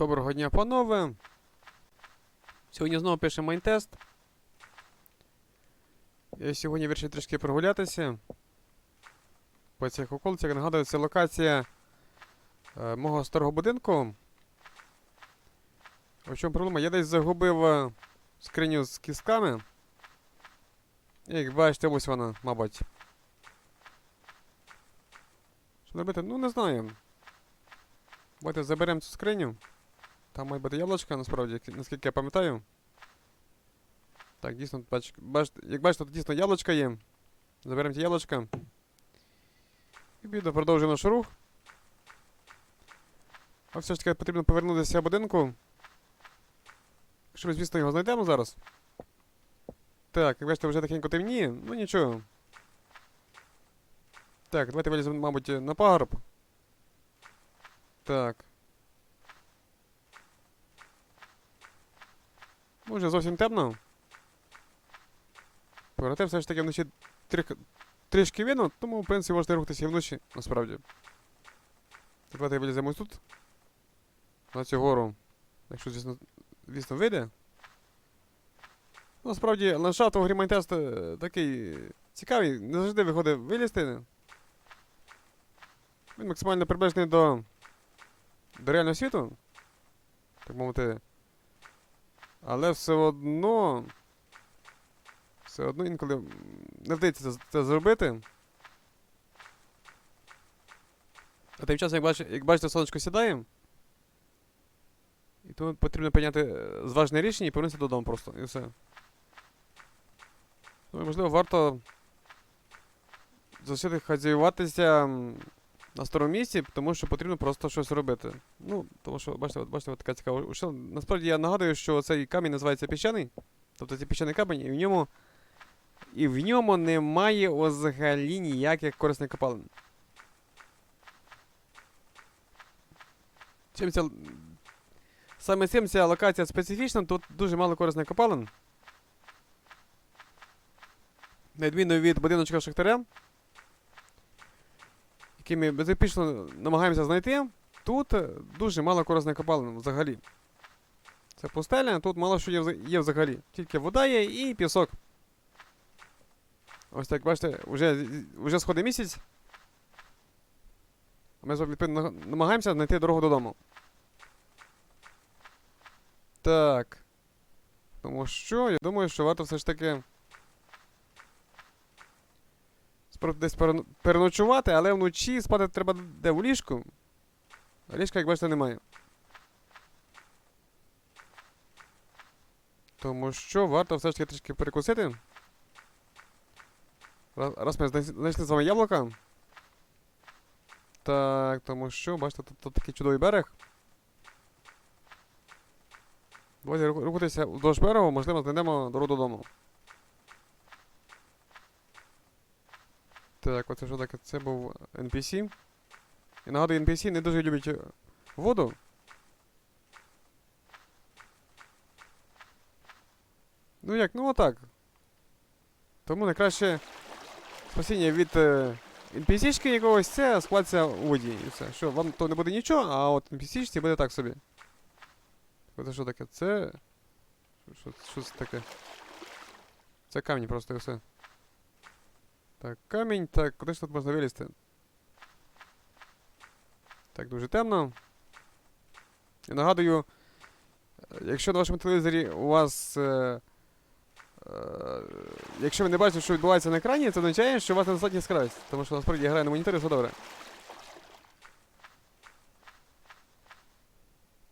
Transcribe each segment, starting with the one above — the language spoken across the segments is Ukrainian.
Доброго дня, панове. Сьогодні знову пишемо майнтест. Я сьогодні вирішив трішки прогулятися. По цих околицях. Нагадую, це локація е, мого старого будинку. В чому проблема? Я десь загубив е, скриню з кістками. Як бачите, ось вона, мабуть. Що робити? Ну, не знаю. Давайте заберемо цю скриню. Там має бути яблучко, насправді, наскільки я пам'ятаю. Так, дійсно, бач, бач, як бачите, тут дійсно яблучко є. Заберемо ті яблучка. І піду продовжуємо наш рух. А все ж таки потрібно повернутися будинку. Якщо ми, звісно, його знайдемо зараз. Так, як бачите, вже тихенько темніє, ну нічого. Так, давайте виліземо, мабуть, на пагорб. Так. Може зовсім темно. Проте все ж таки вночі тріх, трішки видно, тому в принципі можете рухатися і вночі, насправді. Давайте виліземо тут. На цю гору. Якщо, звісно, звісно вийде. Ну, Насправді, ландшафт у грі Майнтест е, такий цікавий, не завжди виходить вилізти. Він максимально приближений до, до реального світу. Так мовити. Але все одно. Все одно інколи не вдається це, зробити. А тим часом, як, бач, як бачите, сонечко сідає. І тому потрібно прийняти е, зважне рішення і повернутися додому просто. І все. Ну, і, можливо, варто залишити хазяюватися на старому місці, тому що потрібно просто щось робити. Ну, тому що, бачите, от, бачите, от така цікава. Що, насправді я нагадую, що цей камінь називається піщаний. Тобто це піщаний камінь, і в ньому. І в ньому немає взагалі ніяких корисних копалин. Чим ця... Саме цим ця локація специфічна, тут дуже мало корисних копалин. На відміну від будиночка Шахтаря, який ми безуспішно намагаємося знайти, тут е, дуже мало корисних копалин взагалі. Це пустеля, тут мало що є, взагалі. Тільки вода є і пісок. Ось так, бачите, вже, вже сходить місяць. Ми з намагаємося знайти дорогу додому. Так. Тому що, я думаю, що варто все ж таки. Спробувати десь переночувати, але вночі спати треба де в ліжку. Ліжка, як бачите, немає. Тому що варто все ж таки трішки перекусити. Раз, раз ми знайшли з вами яблука. Так, тому що, бачите, тут, тут такий чудовий берег. Давайте рухатися вздовж берегу, можливо, знайдемо дорогу додому. Так, оце що таке? Це був NPC. І нагадую, NPC не дуже люблять е, воду. Ну як, ну отак. Тому найкраще спасіння від е, NPC-шки якогось це склаться у воді і все. Що, вам то не буде нічого, а от NPC-шці буде так собі. Оце що таке? Це. Що, що це таке? Це камінь просто і все. Так, камінь, так, куди ж тут можна вилізти? Так, дуже темно. І нагадую, е, якщо на вашому телевізорі у вас. Е, е, якщо ви не бачите, що відбувається на екрані, це означає, що у вас недостатня яскравість. Тому що насправді я граю на моніторі, все добре.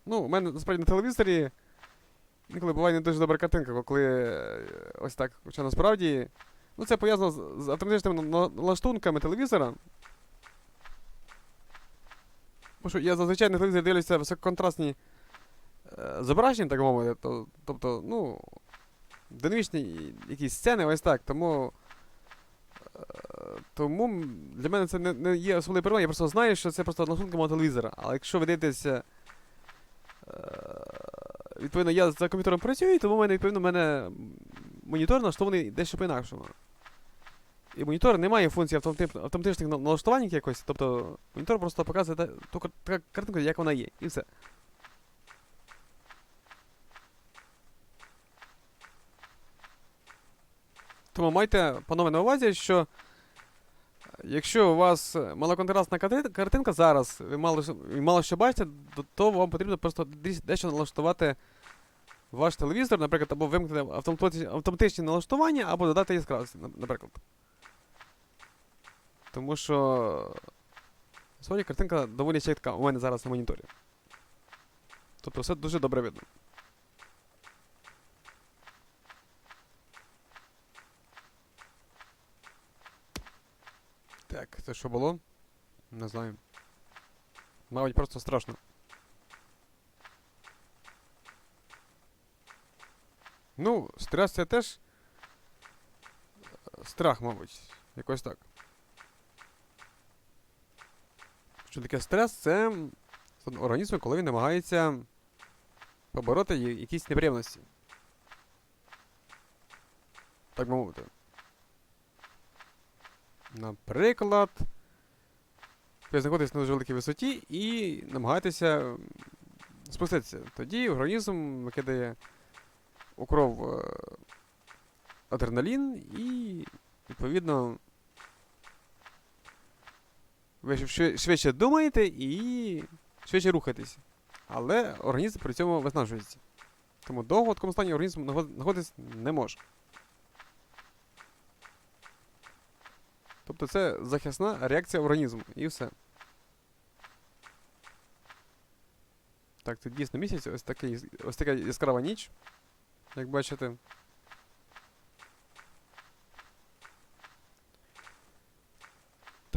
Ну, у мене насправді на телевізорі інколи буває не дуже добра картинка, коли е, ось так. Хоча насправді. Ну, це пов'язано з, з автоматичними налаштунками телевізора. Тому що я зазвичай на телевізорі дивлюся висококонтрастні е, зображення, так мовити. То, тобто, ну, динамічні якісь сцени, ось так. Тому. е, Тому для мене це не, не є особливою проблемою. Я просто знаю, що це просто налаштунка мого телевізора. Але якщо ви дивитеся. е, Відповідно, я за комп'ютером працюю, тому в мене, відповідно, в мене монітор налаштований дещо по-інакшому. І монітор не має функції автоматичних налаштувань якось. Тобто монітор просто показує ту картинку, як вона є. І все. Тому майте, панове, на увазі, що е, якщо у вас малоконтрастна картинка зараз ви мало, мало що бачите, то вам потрібно просто дещо налаштувати ваш телевізор, наприклад, або вимкнути автоматичні налаштування, або додати яскравості, наприклад. Тому що сьогодні картинка доволі чітка у мене зараз на моніторі. Тобто все дуже добре видно. Так, це що було? Не знаю. Мабуть, просто страшно. Ну, стрес це теж. е, Страх, мабуть. Якось так. Що таке стрес? Це м, стан організму, коли він намагається побороти якісь неприємності. Так би мовити. Наприклад, ви знаходитесь на дуже великій висоті і намагаєтеся спуститися. Тоді організм викидає у кров е, адреналін і, відповідно, ви швидше- думаєте і швидше рухаєтесь. Але організм при цьому виснажується. Тому довго в такому стані організм знаходитись не може. Тобто це захисна реакція організму і все. Так, це дійсно місяць, ось, такий, ось така яскрава ніч, як бачите.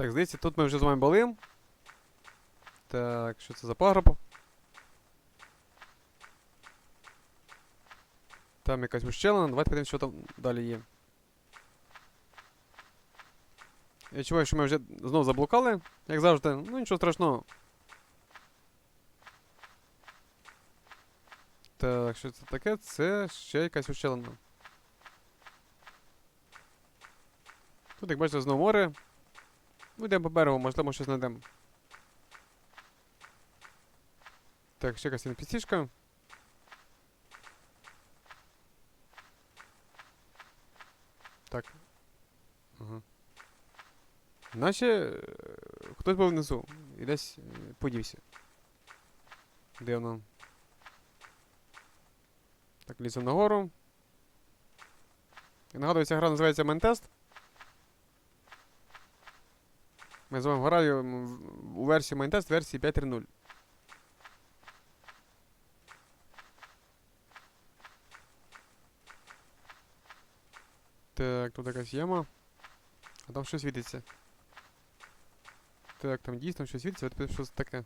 Так, здається, тут ми вже з вами були. Так, що це за пагорб? Там якась ущелина, давайте подивимось, що там далі є. Я відчуваю, що ми вже знову заблукали, як завжди. Ну нічого страшного. Так, що це таке? Це ще якась ущелина. Тут, як бачите, знову море. Ну, йдемо по берегу, можливо, щось знайдемо. Так, ще якась NPC-шка. Так. Ага. Наче е, хтось був внизу і десь е, подівся. Де воно? Так, ліземо нагору. І нагадую, гра називається Ментест. Ми з вами граємо у версії Майнтест версії 5.3.0. Так, тут якась яма. А там щось світиться. Так, там дійсно щось світиться, от подивись, що це таке.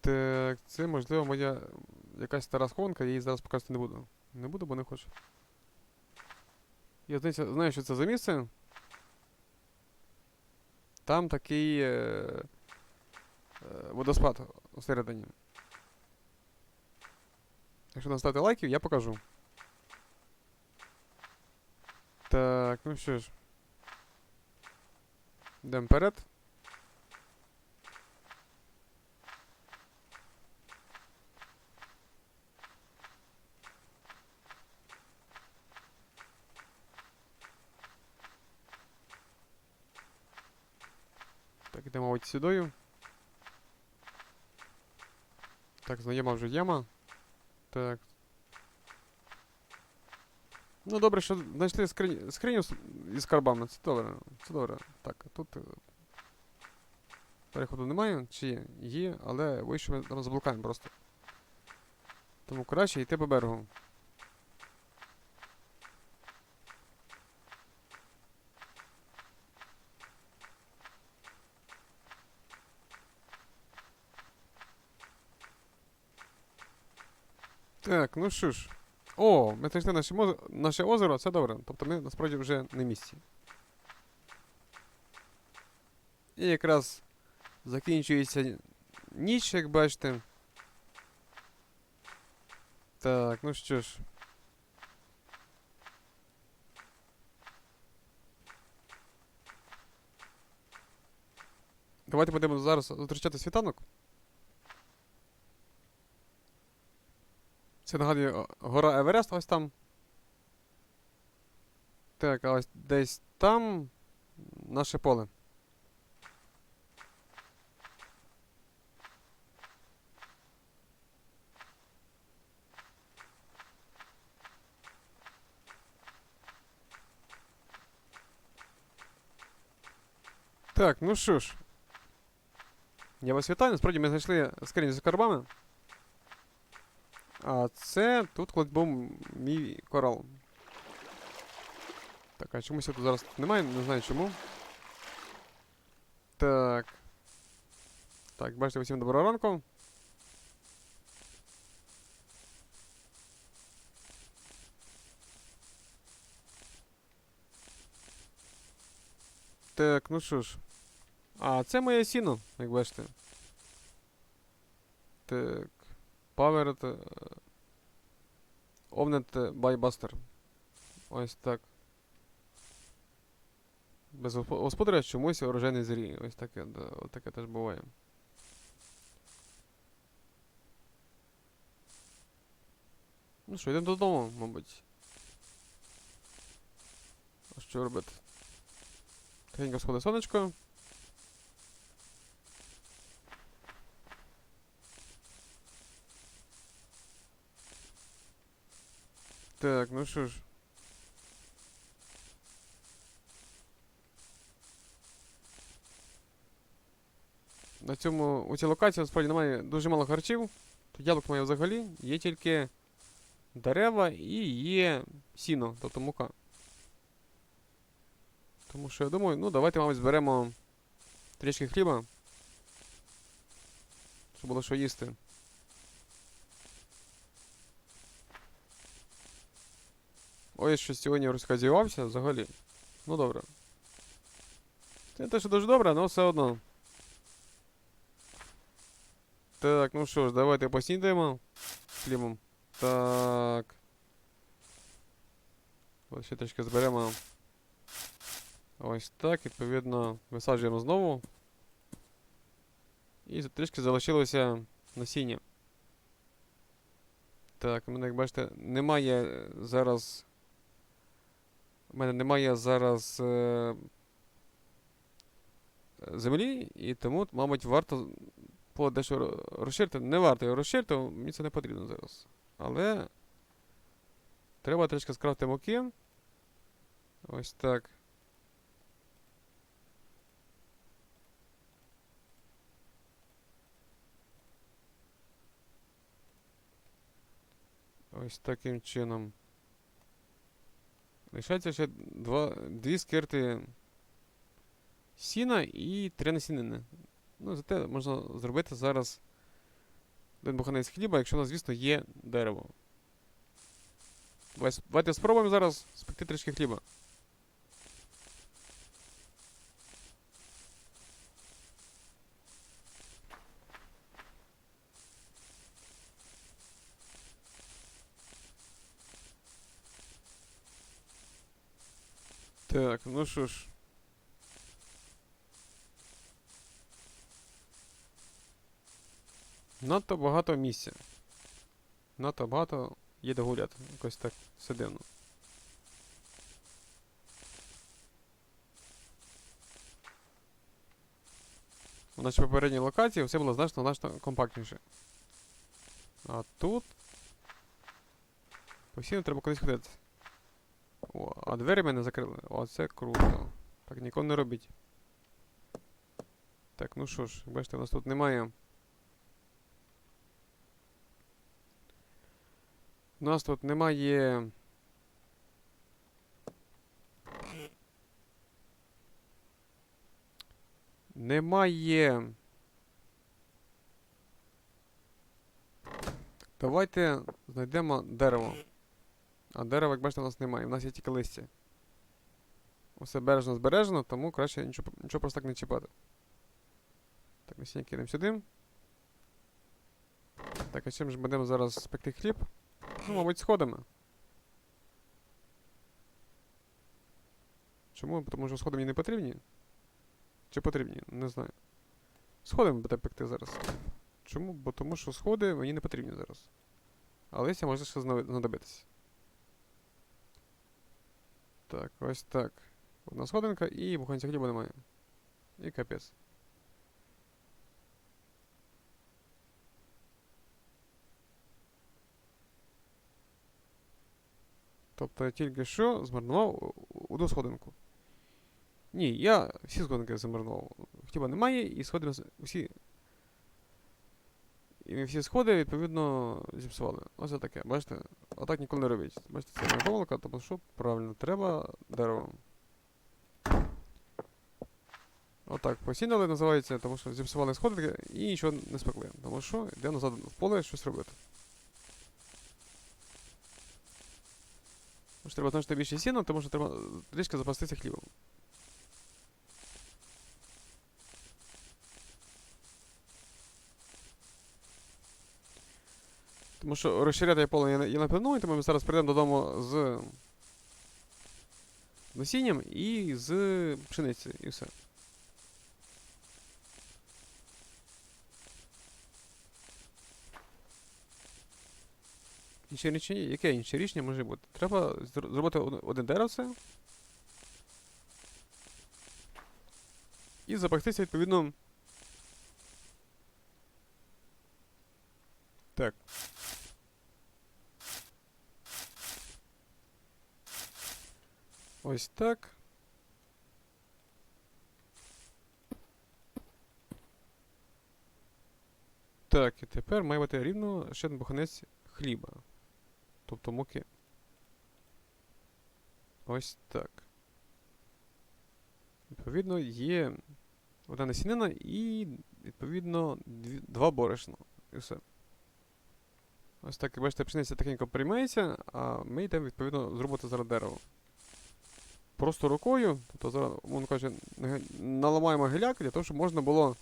Так, це можливо моя якась стара схованка, я її зараз показувати не буду. Не буду, бо не хочу. Я знаю, що це за місце. Там такий е, е, водоспад всередині. Якщо настати лайків, я покажу. Так, ну що ж. Йдемо вперед. Так, йдемо. Так, знайома вже яма. Так. Ну, добре, що знайшли скриню, скриню із карбами. Це добре. Це добре. Так, тут. е, Переходу немає, чи є? Але вийшов ми зараз заблукаємо просто. Тому краще йти по берегу. Так, ну що ж. О, ми знайшли наше, наше озеро, це добре. Тобто ми насправді вже на місці. І якраз закінчується ніч, як бачите. Так, ну що ж. Давайте будемо зараз зустрічати світанок. Це нагадує гора Еверест ось там. Так, а ось десь там наше поле. Так, ну що ж. Я вас вітаю. Насправді ми знайшли скрині з карбами. А це тут колись мій корал. Так, а чомусь його тут зараз тут немає, не знаю чому. Так. Так, бачите, усім доброго ранку. Так, ну що ж. А, це моє сіно, як бачите. Так. Powered. Е, Omnet by Buster. Ось так. Без госпо- господаря чомусь урожай не. Ось таке, да, от таке теж буває. Ну що, йдемо додому, мабуть. А що робити? Тихенько сходить сонечко. Так, ну що ж. На цьому у цій локації насправді немає дуже мало харчів. Тут яблук немає взагалі, є тільки дерева і є сіно, тобто мука. Тому що я думаю, ну давайте, мабуть, зберемо трішки хліба. Щоб було що їсти. Ой, що сьогодні розказівався взагалі. Ну добре. Це те, що дуже добре, але все одно. Так, ну що ж, давайте поснідаємо хлібом. Так. Ось ще трішки зберемо. Ось так, відповідно, висаджуємо знову. І трішки залишилося насіння. Так, у мене, як бачите, немає зараз. У мене немає зараз е, землі, і тому, мабуть, варто по дещо ро- розширити. Не варто його розширити, мені це не потрібно зараз. Але треба трішки скрафти муки. Ось так. Ось таким чином. Лишається ще два, дві скирти сіна і три насінини. Ну, зате можна зробити зараз один буханець хліба, якщо у нас, звісно, є дерево. Давайте спробуємо зараз спекти трішки хліба. Так, ну що ж. Надто багато місця. Надто багато є де гуляти. Якось так все дивно. У нашій попередній локації все було значно значно компактніше. А тут. Постійно треба кудись ходити. О, а двері мене закрили. О, це круто. Так ніколи не робіть. Так, ну що ж, бачите, у нас тут немає. У нас тут немає. Немає. Давайте знайдемо дерево. А дерева, як бачите, у нас немає. У нас є тільки листя. Усе бережно збережено, тому краще нічого, нічого просто так не чіпати. Так, насіння кинемо сюди. Так, а чим ж будемо зараз спекти хліб? Ну, мабуть, сходами. Чому? Тому що сходи мені не потрібні? Чи потрібні? Не знаю. Сходами буде пекти зараз. Чому? Бо тому що сходи мені не потрібні зараз. А листя може ще зна- знадобитися. Так, ось так. Одна сходинка і буханця хліба немає. І капець. Тобто я тільки що змарнував у- одну сходинку. Ні, я всі сходинки замарнував. Хліба немає, і сходи нас- усі. Всі сходи, відповідно, зіпсували. Ось таке. Бачите? Отак ніколи не робіть. Бачите, це моя помилка, тому що правильно, треба дерево. Отак, посіяли називається, тому що зіпсували сходи і нічого не спекли. Тому що йдемо назад в поле щось робити. Тому що треба значно більше сіна, тому що треба трішки запастися хлібом. Тому що розширяти поле я, я не планую, тому ми зараз прийдемо додому з насінням і з пшениці, і все. Інше рішення, яке інше рішення може бути? Треба зробити од- один деревце. І запастися відповідно. Так. Ось так. Так, і тепер має бути рівно ще один буханець хліба. Тобто муки. Ось так. Відповідно, є одна насінина і, відповідно, дві, два борошна. І все. Ось так, як бачите, пшениця тихенько приймається, а ми йдемо, відповідно, зробити зараз дерево. Просто рукою, тобто зараз, кажучи, наги- наламаємо гіляк для того, щоб можна було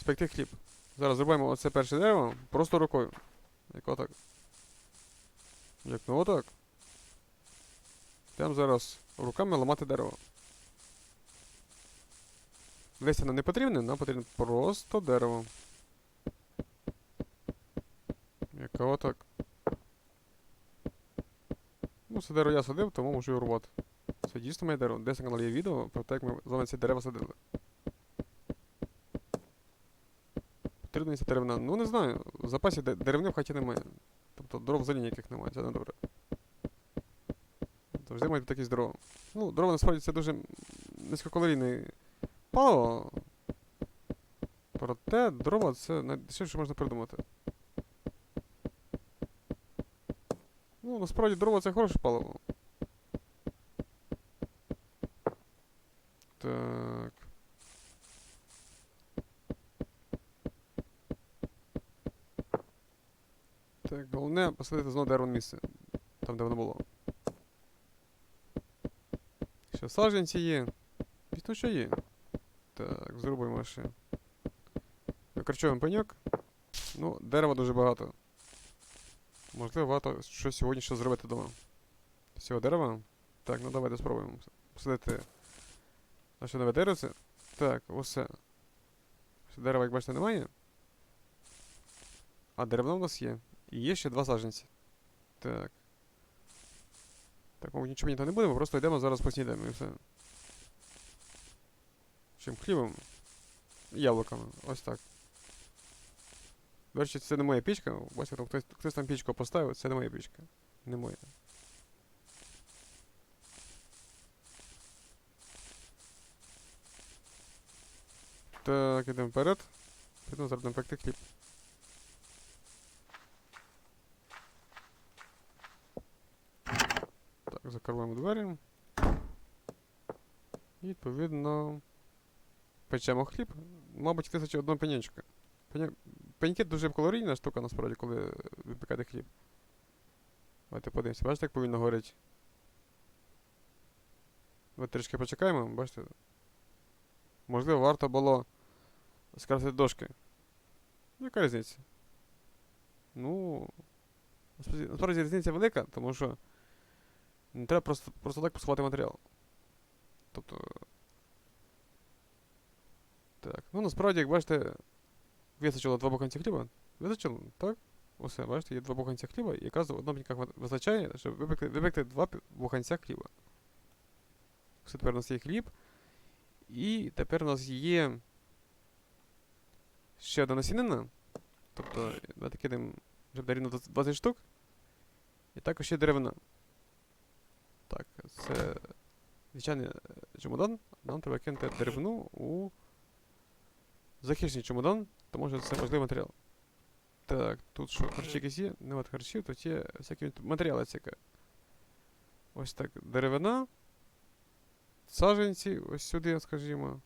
спекти хліб. Зараз зробимо оце перше дерево просто рукою. Як отак. Як ну отак. Йдемо зараз руками ламати дерево. Листя нам не потрібне, нам потрібно просто дерево. Яке отак. Це дерево я садив, тому можу його рвати. Це дійсно моє дерево. Десь на каналі є відео про те, як ми з вами ці дерева садили. Потрібна ця деревина. Ну не знаю. В запасі де- деревини в хаті немає. Тобто дров взагалі ніяких немає, це не добре. Завжди мають бути якісь дрова. Ну, дрова насправді це дуже низькокалорійне паливо. Проте дрова це найдешевше, можна придумати. Насправді дрова це хороше паливо. Так. Так, головне посадити знову дерево на місце. Там, де воно було. Ще саджанці є. Звісно, що є. Так, зробимо ще. Викорчуємо пеньок. Ну, дерева дуже багато. Можливо, варто щось сьогодні ще зробити вдома. З цього дерева. Так, ну давайте спробуємо посадити наше нове деревце. Так, усе. Ще Дерева, як бачите, немає. А дерева у нас є. І є ще два саджанці. Так. Так, мабуть, нічого там не будемо, просто йдемо зараз поснідаємо і все. Чим хлібом? І Яблуками. Ось так. До це не моя пічка. Бачите, там хтось, хтось там пічку поставив, це не моя пічка. Не моя. Так, ідемо вперед. Підемо зараз будемо пекти хліб. Так, закриваємо двері. І відповідно печемо хліб. Мабуть, вистачить одного пенячка. Пеньки дуже калорійна штука, насправді, коли випікати хліб. Давайте подивимося. Бачите, як повинно горіти? Давайте трішки почекаємо, бачите? Можливо, варто було скрафтити дошки. Яка різниця? Ну. Насправді різниця велика, тому що не треба просто, просто так посувати матеріал. Тобто. Так. Ну насправді, як бачите, вистачило два буханці хліба. Вистачило, так? Усе, бачите, є два буханця хліба, і якраз одна пенька визначає, щоб випекти, два буханця хліба. Все, тепер у нас є хліб. І тепер у нас є ще одна насінина. Тобто, давайте кидаємо вже рівно 20 штук. І також ще деревина. Так, це звичайний е, чемодан. Нам треба кинути деревину у захищений чемодан, тому що це важливий матеріал. Так, тут що, харчі якісь є? Нема харчів, тут є всякі матеріали цікаві. Ось так, деревина. Саженці, ось сюди, скажімо.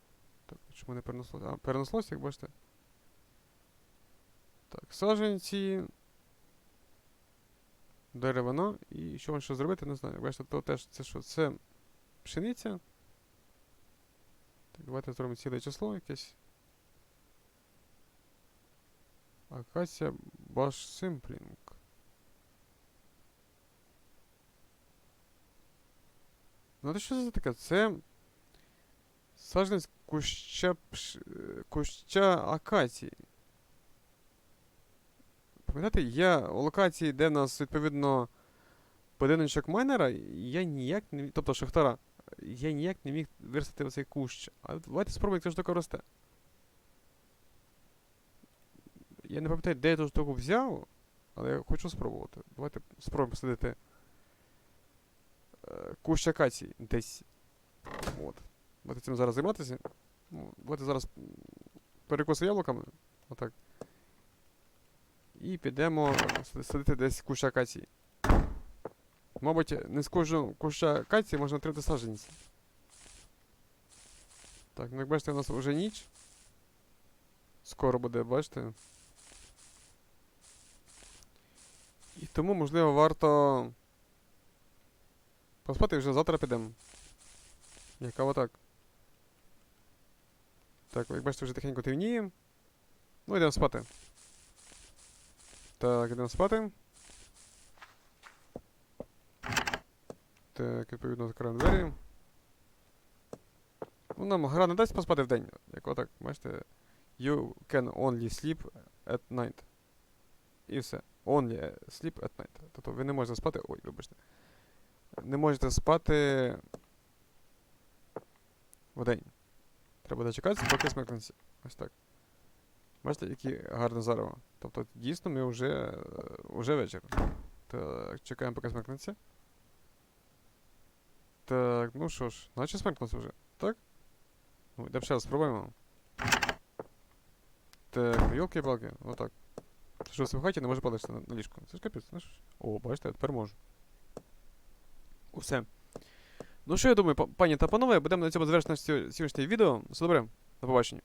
Так, чому не перенеслося? А, перенеслося, як бачите. Так, саженці. Деревина. І що вам ще зробити, не знаю. Бачите, то теж це що? Це пшениця. Так, давайте зробимо ціле число якесь. Акація Баш Симплінг. Знаєте, що це таке? Це саджанець куща, пш... куща акації. Пам'ятаєте, я у локації, де нас відповідно будиночок майнера, я ніяк не міг, тобто шахтара, я ніяк не міг виростити оцей кущ. А давайте спробуємо, як ця штука росте. Я не пам'ятаю, де я ту штуку взяв, але я хочу спробувати. Давайте спробуємо посадити е, кущ акації десь. От. Давайте цим зараз займатися. Ну, давайте зараз м, яблуками. Отак. І підемо садити десь кущ акації. Мабуть, не з кожного куща акації можна отримати саджанці. Так, ну як бачите, у нас вже ніч. Скоро буде, бачите. І тому, можливо, варто поспати вже завтра підемо. Яка отак. Так, як бачите, вже тихенько темніє. Ну, йдемо спати. Так, йдемо спати. Так, відповідно, закриваємо двері. Ну, нам гра не дасть поспати вдень. Як отак, бачите. You can only sleep at night. І все. Only sleep at night. Тобто ви не можете спати. Ой, вибачте. Не можете спати вдень. Треба дочекатися, поки смикнеться. Ось так. Бачите, які гарне зарево. Тобто, дійсно, ми вже, вже вечір. Так, чекаємо, поки смикнеться. Так, ну що ж, наче смикнувся вже, так? Ну, йдемо ще раз спробуємо. Так, йолки-палки, отак. Що, в хаті не може падати на, на ліжко. Це ж капець, знаєш? О, бачите, я тепер можу. Усе. Ну що я думаю, пані та панове, будемо на цьому завершити наше сьогоднішнє відео. Все добре, до побачення.